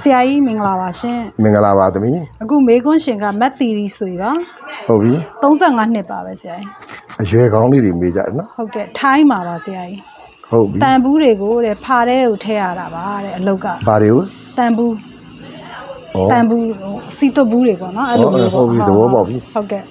ဆရာကြီးမင်္ဂလာပါရှင်မင်္ဂလာပါသမီးအခုမေခွန်းရှင်ကမက်သီရီဆိုပါဟုတ်ပြီ35နှစ်ပါပဲဆရာကြီးအရွယ်ကောင်းလေးတွေမေးကြတယ်နော်ဟုတ်ကဲ့ထိုင်းပါပါဆရာကြီးဟုတ်ပြီတန်ဘူးတွေကိုတဲ့ဖားတဲ့ကိုထည့်ရတာပါတဲ့အလုတ်ကဘာတွေကိုတန်ဘူးဩတန်ဘူးဟိုစီတုပ်ဘူးတွေပေါ့နော်အဲ့လိုမျိုးဟုတ်ပြီသဘောပေါက်ပြီဟုတ်ကဲ့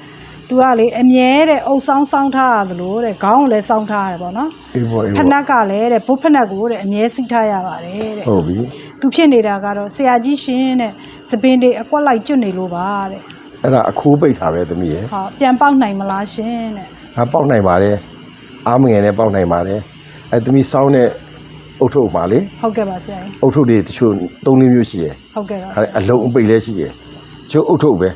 သူကလေအမြဲတဲ့အုပ်ဆောင်စောင်းထားရသလိုတဲ့ခေါင်းကိုလည်းစောင်းထားရတယ်ပေါ့နော်အေးပေါ့အေးဖပေါ့နက်ကလည်းတဲ့ဘုတ်ဖနက်ကိုတဲ့အမြဲစီးထားရပါတယ်တဲ့ဟုတ်ပြီ သူဖြစ်နေတာကတော့ဆရာကြီးရှင်တဲ့စပင်တွေအကွက်လိုက်ကျွတ်နေလို့ပါတဲ့အဲ့ဒါအခိုးပိတ်တာပဲသမီးရယ်ဟောပြန်ပေါက်နိုင်မလားရှင်တဲ့ငါပေါက်နိုင်ပါတယ်အားမငယ်နဲ့ပေါက်နိုင်ပါတယ်အဲ့သမီးစောင်းတဲ့အုတ်ထုပ်ပါလေဟုတ်ကဲ့ပါဆရာကြီးအုတ်ထုပ်တွေတချို့၃လေးမျိုးရှိရယ်ဟုတ်ကဲ့ပါခါအလုံးအပိတ်လည်းရှိရယ်ကျိုးအုတ်ထုပ်ပဲ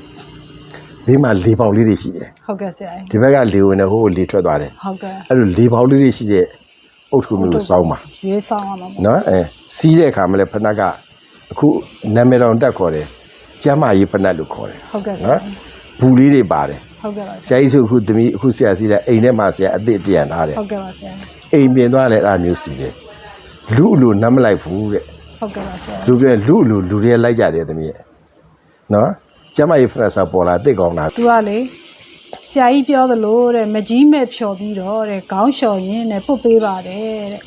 ဒီမှာလေပေါက်လေးတွေရှိတယ်ဟုတ်ကဲ့ဆရာကြီးဒီဘက်ကလေဝင်တဲ့ဟိုကိုလေထွက်သွားတယ်ဟုတ်ကဲ့အဲ့လိုလေပေါက်လေးတွေရှိတဲ့ အုတ်ထုပ်မျိုးကိုစောင်းပါရွေးဆောင်ရမှာပေါ့နော်အဲစီးတဲ့အခါမှာလည်းဖနက်ကအခုနာမည်တော်တက်ခေါ်တယ်ကျမ်းမာရေးဖနက်လို့ခေါ်တယ်ဟုတ်ကဲ့ဆရာနော်ကြီးဘူးလေးတွေပါတယ်ဟုတ်ကဲ့ပါဆရာကြီးဆိုအခုသမီးအခုဆရာစီးတဲ့အိမ်ထဲမှာဆရာအစ်စ်တရံထားတယ်ဟုတ်ကဲ့ပါဆရာကြီးအိမ်ပြင်သွားလဲအဲ့ဒါမျိုးစီးတယ်လူအလိုနမ်းမလိုက်ဘူးတဲ့ဟုတ်ကဲ့ပါဆရာလူပြလူအလိုလူတွေလိုက်ကြတယ်သမီးရဲ့နော်ကျမ်းမာရေးဖနက်ဆိုပေါ်လာတစ်ကောင်းတာ သူကလေ ဆရာကြီးပြောသလိုတဲ့မကြီးမဲ့ဖြော်ပြီးတော့တဲ့ခေါင်းလျှော်ရင်းနဲ့ပုတ်ပေးပါတယ်တဲ့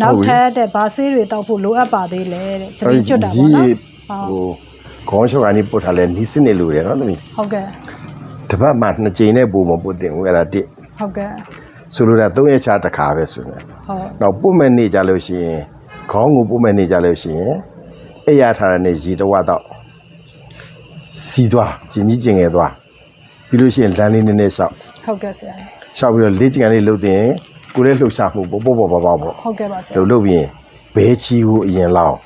နောက်ထပ်တဲ့ဗာဆေးတွေတောက်ဖို့လိုအပ်ပါသေးလေတဲ့စပင်းကျွတ်တာပေါ့နော်ဟိုခေါင်းချော်ကနေပုတ်ထားလဲနီးစနစ်လိုတယ်နော်သမီးဟုတ်ကဲ့တပတ်မှနှစ်ကြိမ်နဲ့ပုံမပုတ်တင်ဘူးအဲ့ဒါတစ်ဟုတ်ကဲ့ဆိုလိုတာ၃ရက်ချတစ်ခါပဲဆိုနေဟုတ်နောက်ပုတ်မဲ့နေကြလို့ရှိရင်ခေါင်းကိုပုတ်မဲ့နေကြလို့ရှိရင်အဲ့ရထားတဲ့နေရေတဝက်တော့စီသွားကျင်ကြီးကျင်ငယ်သွား ပြီးလို့ရှိရင်လမ်းလေးနည်းနည်းလျှောက်ဟုတ်ကဲ့ဆရာကြီးလျှောက်ပြီးတော့လေးကျင်ကန်လေးလှုပ်တင်ကိုယ်လည်းလှုပ်ရှားမှုပေါ့ပေါ့ပေါ့ပေါ့ပေါ့ပေါ့ဟုတ်ကဲ့ပါဆရာလှုပ်လှုပ်ပြီးရင်ဘဲချီကိုအရင်လောင်း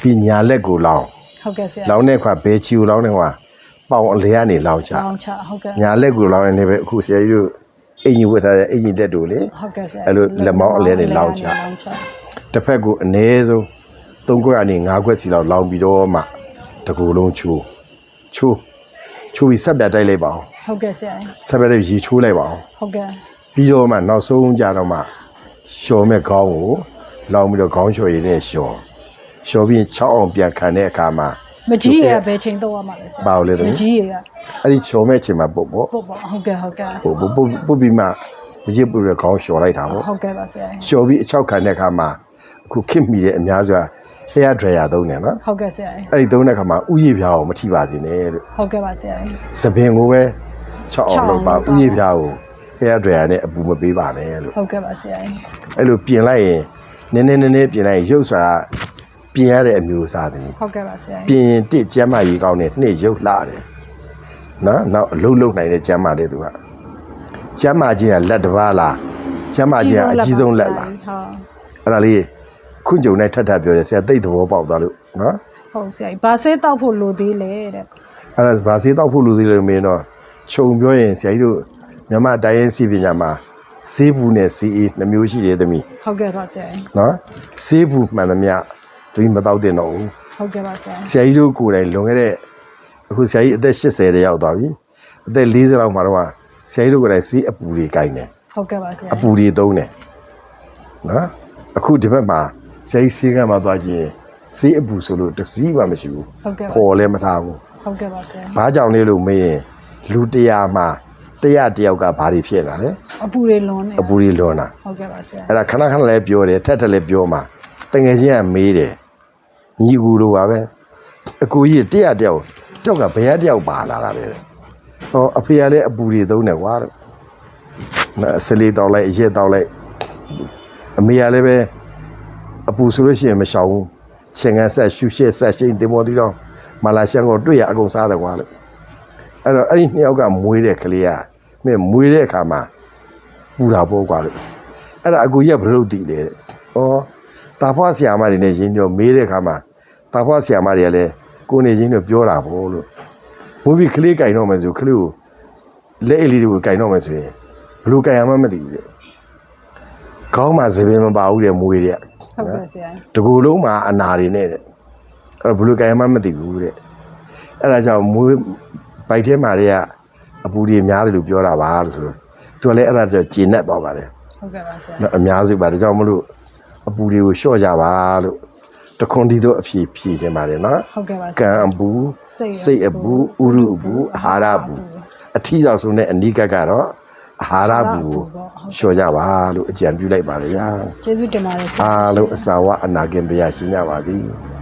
ပြီးညာလက်ကိုလောင်းဟုတ်ကဲ့ဆရာလောင်းတဲ့ခွာဘဲချီကိုလောင်းတဲ့ခွာပေါင်အလဲကနေလောင်းချလောင်းချဟုတ်ကဲ့ညာလက်ကိုလောင်းနေပဲအခုဆရာကြီးတို့အင်ကြီးဝတ်ထားတဲ့အင်ကြီးတက်တို့လေဟုတ်ကဲ့ဆရာအဲ့လိုလက်မောင်းအလဲနဲ့လောင်းချလောင်းချတစ်ဖက်ကိုအနည်းဆုံး၃ခွက်အနေ၅ခွက်စီလောက်လောင်းပြီးတော့မှတကူလုံးချိုးချိုး ချိုးပြီးဆက်ပြတ်တိုက်လိုက်ပါအောင်ဟုတ်ကဲ့ဆရာကြီးဆက်ပြတ်တဲ့ရေချိုးလိုက်ပါအောင်ဟုတ်ကဲ့ပြီးတော့မှနောက်ဆုံးကြတော့မှလျှော်မဲ့ခေါင်းကိုလောင်းပြီးတော့ခေါင်းလျှော်ရည်နဲ့လျှော်လျှော်ပြီး6အောင်ပြန်ခံတဲ့အခါမှာမကြီးရဘယ်ချိန်တော့ရမှာလဲဆရာပါလို့လေသမီးမကြီးရအဲ့ဒီလျှော်မဲ့ချိန်မှာပုတ်ပေါ့ပေါ့ပေါ့ဟုတ်ကဲ့ဟုတ်ကဲ့ပုတ်ပုတ်ပုတ်ပုတ်ပြီးမှ မကြည့်ပူတဲ့ခေါင်းလျှော်လိုက်တာပေါ့ဟုတ်ကဲ့ပါဆရာကြီးလျှော်ပြီးအချောက်ခံတဲ့အခါမှာအခုခစ်မိတဲ့အများစွာ hair dryer သုံးတယ်နော်ဟုတ်ကဲ့ဆရာကြီးအဲ့ဒီသုံးတဲ့အခါမှာဥယျာဉ်ပြားကိုမထိပါစေနဲ့လို့ဟုတ်ကဲ့ပါဆရာကြီးသပင်ကိုပဲ6အောင်လုပ်ပါ6အောင်ဥလုပ်ပါယျာဉ်ပြားကို hair dryer နဲ့အပူမပေးပါနဲ့လို့ဟုတ်ကဲ့ပါဆရာကြီးအဲ့လိုပြင်လိုက်ရင်နည်းနည်းနည်းနည်းပြင်လိုက်ရင်ရုပ်စွာပြင်ရတဲ့အမျိုးအစားသမီးဟုတ်ကဲ့ပါဆရာကြီးပြင်ရင်တစ်ကျမ်းမာရေးကောင်းတယ်နှစ်ရုပ်လှတယ်နော်နောက်အလုံးလုံးနိုင်တဲ့ကျမ်းမာတဲ့သူက ကျမ်းမာခြင်းကလက်တစ်ပါးလားကျမ်းမာခြင်းကအကြီးဆုံးလက်လားဟုတ်အဲ့ဒါလေးခွင့်ကြုံနဲ့ထပ်ထပ်ပြောတယ်ဆရာသိတဲ့သဘောပေါက်သွားလို့နော်ဟုတ်ဆရာကြီးဘာဆဲတောက်ဖို့လိုသေးလဲတဲ့အဲ့ဒါဗာစေးတောက်ဖို့လူသေးလို့မင်းတော့ခြုံပြောရင်ဆရာကြီးတို့မြန်မာတိုင်းရင်းစီပညာမှာစေးဘူးနဲ့စီအေးနှမျိုးရှိတယ်သမီးဟုတ်ကဲ့ပါဆရာကြီးနော်စေးဘူးမှန်သမျှသမီးမတောက်တင်တော့ဘူးဟုတ်ကဲ့ပါဆရာကြီးဆရာကြီးတို့ကိုယ်တိုင်လွန်ခဲ့တဲ့အခုဆရာကြီးအသက်80တဲ့ရောက်သွားပြီအသက်40လောက်မှာတော့ ဆရာကြီးတို့ကိုယ်တိုင်စေးအပူတွေကင်တယ်ဟုတ်ကဲ့ပါဆရာအပူတွေသုံးတယ်နော်အခုဒီဘက်မှာဆရာကြီးစေးကမ်းမှာသွားကြည့်ရင်စေးအပူဆိုလို့တစ်စီးမှမရှိဘူးဟုတ်ကဲ့ပါပေါ်လည်းမထားဘူးဟုတ်ကဲ့ပါဆရာကြီးဘာကြောင့်လဲလို့မေးရင်လူတရားမှာတရားတယောက်ကဘာတွေဖြစ်လာလဲအပူတွေလွန်နေအပူတွေလွန်တာဟုတ်ကဲ့ပါဆရာအဲ့ဒါခဏခဏလည်းပြောတယ်ထက်ထက်လည်းပြောမှာတငယ်ချင်းကမေးတယ်ညီကူတို့ပါပဲအကူကြီးတရားတယောက်တယောက်ကဘယ်ကတယောက်ပါလာတာလဲတဲ့ ဟောအဖေကလည်းအပူတွေသုံးတယ်ကွာတဲ့နော်ဆလေးတောက်လိုက်အရက်တောက်လိုက်အမေကလည်းပဲအပူဆိုလို့ရှိရင်မရှောင်ဘူးချင်းကန်းဆက်ရှူရှက်ဆက်ရှိန်တင်မော်တီတော့မာလာရှန်ကိုတွေ့ရအကုန်စားတယ်ကွာလို့အဲ့တော့အဲ့ဒီနှစ်ယောက်ကမွေးတဲ့ကလေးကမင်းမွေးတဲ့အခါမှာပူတာပေါ့ကွာလို့အဲ့ဒါအကူကြီးကဘယ်လိုတည်လဲတဲ့ဩတာဖွားဆရာမတွေနဲ့ရင်းညောမေးတဲ့အခါမှာတာဖွားဆရာမတွေကလည်းကိုနေချင်းတို့ပြောတာပေါ့လို့ မွေးပြီးကလေးကင်တော့မယ်ဆိုကလေးကိုလက်အလေးတွေကိုကင်တော့မယ်ဆိုရင်ဘယ်လိုကင်ရမှမသိဘူးတဲ့ခေါင်းမှာသပင်မပါဘူးတဲ့မွေးတဲ့ဟုတ်ကဲ့ဆရာကြီးတကူလုံးမှာအနာတွေနဲ့တဲ့အဲ့တော့ဘယ်လိုကင်ရမှမသိဘူးတဲ့အဲ့ဒါကြောင့်မွေးဘိုက်ထဲမှာတွေကအပူတွေများတယ်လို့ပြောတာပါလို့ဆိုတော့သူကလည်းအဲ့ဒါကြောင့်ဂျင်းနဲ့သွားပါတယ်ဟုတ်ကဲ့ပါဆရာနော်အများစုပါဒါကြောင့်မလို့အပူတွေကိုလျှော့ကြပါလို့ တတခွန်ဒီတို့အဖြေဖြေခြင်းပါတယ်နော်ဟုတ်ကဲ့ပါဆကံရာ အဘူးစိတ်စိတ်အဘူးဥရုအဘူးအာဟာရဘူးအထီးဆောင်ဆုံးတဲ့အနိကတ်ကတော့အာဟာရဘူးကိုလျှော်ကြပါလို့အကြံပြုလိုက်ပါလေဗျာကျေးဇူးတင်ပါတယ်ဆရာ အားလုံးအစာဝအနာကင်ပြရရှိကြပါစေ။